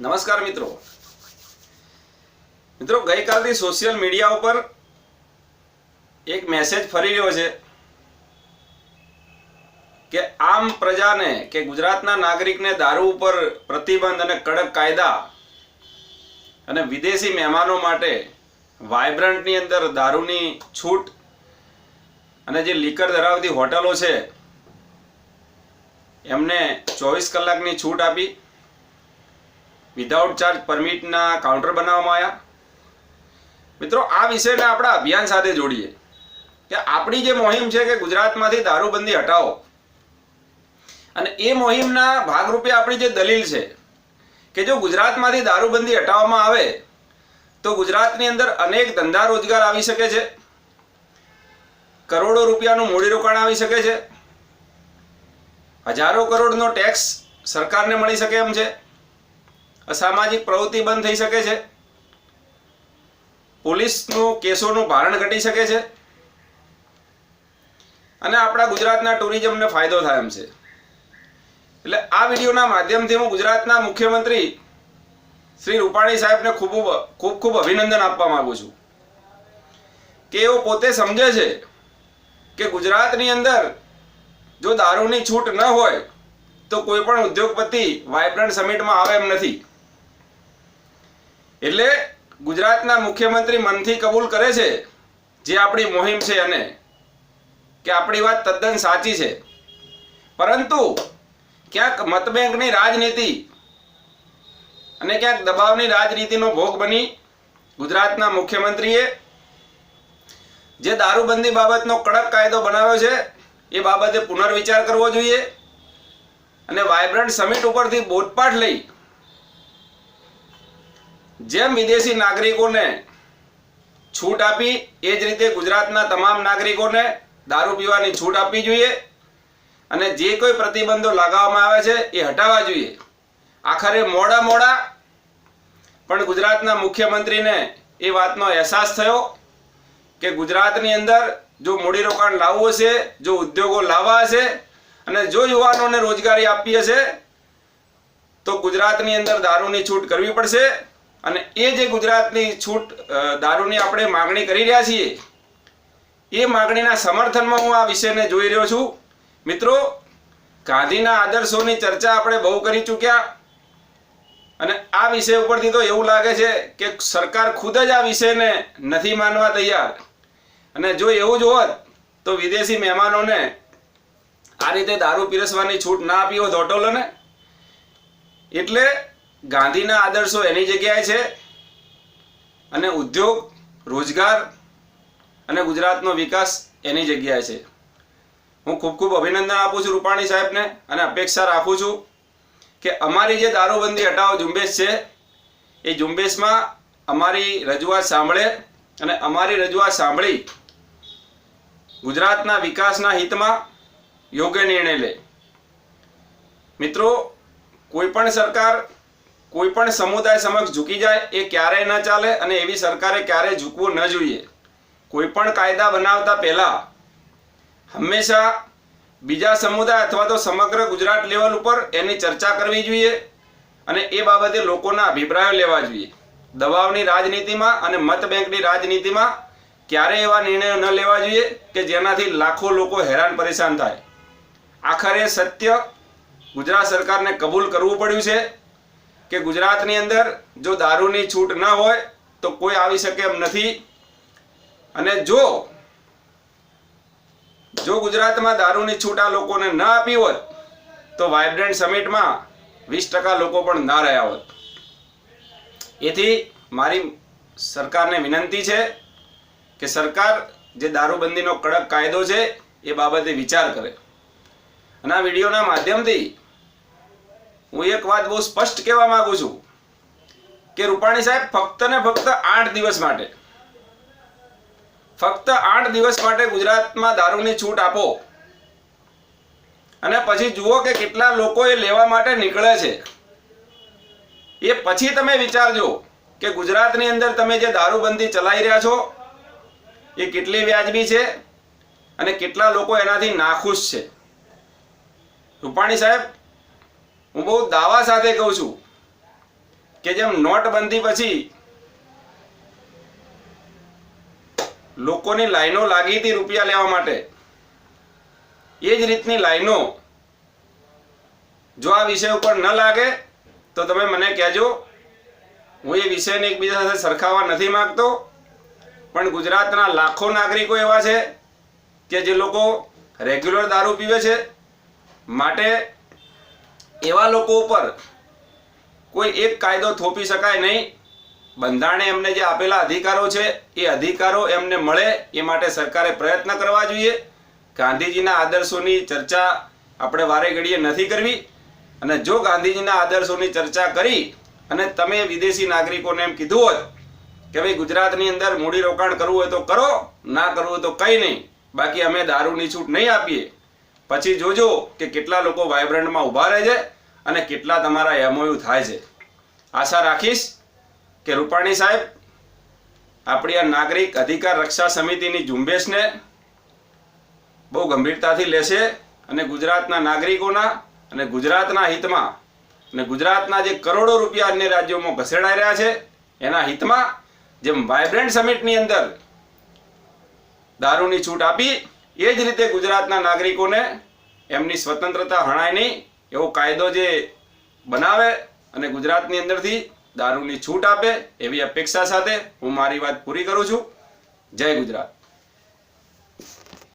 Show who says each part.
Speaker 1: નમસ્કાર મિત્રો. મિત્રો, ગઈકાલથી સોશિયલ મીડિયા ઉપર એક મેસેજ ફરી રહ્યો છે કે આમ પ્રજાને કે ગુજરાતના નાગરિકને દારૂ ઉપર પ્રતિબંધ અને કડક કાયદા અને વિદેશી મહેમાનો માટે વાયબ્રન્ટની અંદર દારૂની છૂટ અને જે લીકર ધરાવતી હોટલો છે, એમને ચોવીસ કલાકની છૂટ આપી. વિધાઉટ ચાર્જ પરમિટના કાઉન્ટર બનાવવામાં આવ્યા. મિત્રો, આ વિષયને આપણા અભિયાન સાથે જોડીએ. કે આપણી જે મોહિમ છે કે ગુજરાતમાંથી દારૂબંધી હટાવો. અને એ મોહિમના ભાગરૂપે આપણી જે દલીલ છે કે જો ગુજરાતમાંથી દારૂબંધી હટાવવામાં આવે, તો ગુજરાતની અંદર અનેક ધંધા રોજગાર આવી શકે છે. કરોડો રૂપિયાનું મૂડીરોકાણ આવી શકે છે. હજારો કરોડનો ટેક્સ સરકારને મળી શકે એમ છે. અસામાજિક પ્રવૃત્તિ બંધ થઈ શકે છે. પોલીસનું કેસોનું ભારણ ઘટી શકે છે. અને આપણા ગુજરાતના ટુરિઝમને ફાયદો થાય એમ છે. એટલે આ વિડીયોના માધ્યમથી હું ગુજરાતના મુખ્યમંત્રી શ્રી રૂપાણી સાહેબને ખૂબ ખૂબ ખૂબ અભિનંદન આપવા માંગુ છું. કે એઓ પોતે સમજે છે કે ગુજરાતની અંદર જો દારૂની છૂટ ન હોય તો કોઈ પણ ઉદ્યોગપતિ વાઇબ્રન્ટ સમિટમાં આવે એમ નથી. એટલે ગુજરાતના મુખ્યમંત્રી મનથી કબૂલ કરે છે, જે આપણી મુહિમ છે અને કે આપણી વાત તદ્દન સાચી છે. પરંતુ ક્યાંક મતબેંકની રાજનીતિ અને ક્યાંક દબાવની રાજનીતિનો ભોગ બની ગુજરાતના મુખ્યમંત્રીએ જે દારૂબંધી બાબતનો કડક કાયદો બનાવ્યો છે, એ બાબતે પુનર્વિચાર કરવો જોઈએ અને વાઇબ્રન્ટ સમિટ ઉપરથી બોધપાઠ લઈ જેમ વિદેશી નાગરિકોને છૂટ આપી, એ જ રીતે ગુજરાતના તમામ નાગરિકોને દારૂ પીવાની છૂટ આપવી જોઈએ. અને જે કોઈ પ્રતિબંધો લગાવવામાં આવે છે, એ હટાવવા જોઈએ. આખરે મોડા મોડા પણ ગુજરાતના મુખ્યમંત્રીને એ વાતનો અહેસાસ થયો કે ગુજરાતની અંદર જો મૂડીરોકાણ લાવવું હશે, જો ઉદ્યોગો લાવવા હશે, અને જો યુવાનોને રોજગારી આપવી હશે, તો ગુજરાતની અંદર દારૂની છૂટ કરવી પડશે. અને એ જે ગુજરાતની છૂટ દારૂની આપણે માગણી કરી રહ્યા છીએ, એ માગણીના સમર્થનમાં હું આ વિષયને જોઈ રહ્યો છું. મિત્રો, ગાંધીના આદર્શોની ચર્ચા આપણે બહુ કરી ચૂક્યા. અને આ વિષય ઉપરથી તો એવું લાગે છે કે સરકાર ખુદ જ આ વિષયને નથી માનવા તૈયાર. અને જો એવું જ હોત, તો વિદેશી મહેમાનોને આ રીતે દારૂ પીરસવાની છૂટ ના આપી હોત હોટલોને. એટલે ગાંધીના આદર્શો એની જગ્યાએ છે અને ઉદ્યોગ, રોજગાર અને ગુજરાતનો વિકાસ એની જગ્યાએ છે. હું ખૂબ ખૂબ અભિનંદન આપું છું રૂપાણી સાહેબને અને અપેક્ષા રાખું છું કે અમારી જે દારૂબંધી હટાવો ઝુંબેશ છે, એ ઝુંબેશમાં અમારી રજૂઆત સાંભળે અને અમારી રજૂઆત સાંભળી ગુજરાતના વિકાસના હિતમાં યોગ્ય નિર્ણય લે. મિત્રો, કોઈ પણ સરકાર કોઈ પણ સમુદાય સમક્ષ ઝૂકી જાય એ ક્યારેય ન ચાલે અને એવી સરકારે ક્યારેય ઝૂકવું ન જોઈએ. કોઈ પણ કાયદા બનાવતા પહેલાં હંમેશા બીજા સમુદાય અથવા તો સમગ્ર ગુજરાત લેવલ ઉપર એની ચર્ચા કરવી જોઈએ અને એ બાબતે લોકોના અભિપ્રાયો લેવા જોઈએ. દબાવની રાજનીતિમાં અને મત બેંકની રાજનીતિમાં ક્યારેય એવા નિર્ણયો ન લેવા જોઈએ કે જેનાથી લાખો લોકો હેરાન પરેશાન થાય. આખરે સત્ય ગુજરાત સરકારને કબૂલ કરવું પડ્યું છે કે ગુજરાતની અંદર જો દારૂની છૂટ ન હોય, તો કોઈ આવી શકે એમ નથી. અને જો જો ગુજરાતમાં દારૂની છૂટ આ લોકોને ન આપી હોત, તો વાઇબ્રન્ટ સમિટમાં વીસ ટકા લોકો પણ ના રહ્યા હોત. એથી મારી સરકારને વિનંતી છે કે સરકાર જે દારૂબંધીનો કડક કાયદો છે, એ બાબતે વિચાર કરે. અને આ વિડીયોના માધ્યમથી હું એક વાત બહુ સ્પષ્ટ કહેવા માંગુ છું કે રૂપાણી સાહેબ ફક્ત ને ફક્ત આઠ દિવસ માટે, ફક્ત આઠ દિવસ માટે ગુજરાતમાં દારૂની છૂટ આપો. અને પછી જુઓ કે કેટલા લોકો એ લેવા માટે નીકળે છે. એ પછી તમે વિચારજો કે ગુજરાતની અંદર તમે જે દારૂબંધી ચલાવી રહ્યા છો, એ કેટલી વ્યાજબી છે અને કેટલા લોકો એનાથી નાખુશ છે. રૂપાણી સાહેબ હું બહુ દાવા સાથે કહું છું કે જેમ નોટબંધી પછી લોકોની લાઈનો લાગી હતી રૂપિયા લેવા માટે, એ જ રીતની લાઈનો જો આ વિષય ઉપર ન લાગે, તો તમે મને કહેજો. હું એ વિષયને એકબીજા સાથે સરખાવવા નથી માંગતો, પણ ગુજરાતના લાખો નાગરિકો એવા છે કે જે લોકો રેગ્યુલર દારૂ પીવે છે. માટે એવા લોકો ઉપર કોઈ એક કાયદો થોપી શકાય નહીં. બંધારણે એમને જે આપેલા અધિકારો છે, એ અધિકારો એમને મળે, એ માટે સરકારે પ્રયત્ન કરવા જોઈએ. ગાંધીજીના આદર્શોની ચર્ચા આપણે વારે ઘડીએ નથી કરવી. અને જો ગાંધીજીના આદર્શોની ચર્ચા કરી અને તમે વિદેશી નાગરિકોને એમ કીધું હોત કે ભાઈ ગુજરાતની અંદર મૂડીરોકાણ કરવું હોય તો કરો, ના કરવું હોય તો કંઈ નહીં. બાકી અમે દારૂની છૂટ નહીં આપીએ. પછી જોજો કે કેટલા લોકો વાઇબ્રન્ટમાં ઊભા રહે છે અને કેટલા તમારા એમઓયુ થાય છે. આશા રાખીશ કે રૂપાણી સાહેબ, આપણી આ નાગરિક અધિકાર રક્ષા સમિતિની ઝુંબેશને બહુ ગંભીરતાથી લેશે અને ગુજરાતના નાગરિકોના અને ગુજરાતના હિતમાં અને ગુજરાતના જે કરોડો રૂપિયા અન્ય રાજ્યોમાં ઘસેડાઈ રહ્યા છે, એના હિતમાં જેમ વાઇબ્રન્ટ સમિટની અંદર દારૂની છૂટ આપી એ જ રીતે ગુજરાતના નાગરિકોને એમની સ્વતંત્રતા હણાય નહીં, એવો કાયદો જે બનાવે અને ગુજરાતની અંદરથી દારૂની છૂટ આપે એવી અપેક્ષા સાથે હું મારી વાત પૂરી કરું છું. જય ગુજરાત.